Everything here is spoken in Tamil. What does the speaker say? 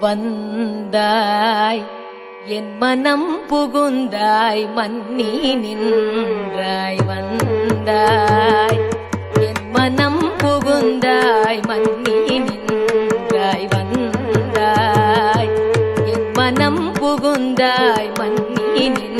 வந்தாய். என் மனம் புகுந்தாய் மன்னி நின்றாய் வந்தாய். என் மனம் புகுந்தாய் மன்னி நின்றாய் வந்தாய். என் மனம் புகுந்தாய் மன்னி நின்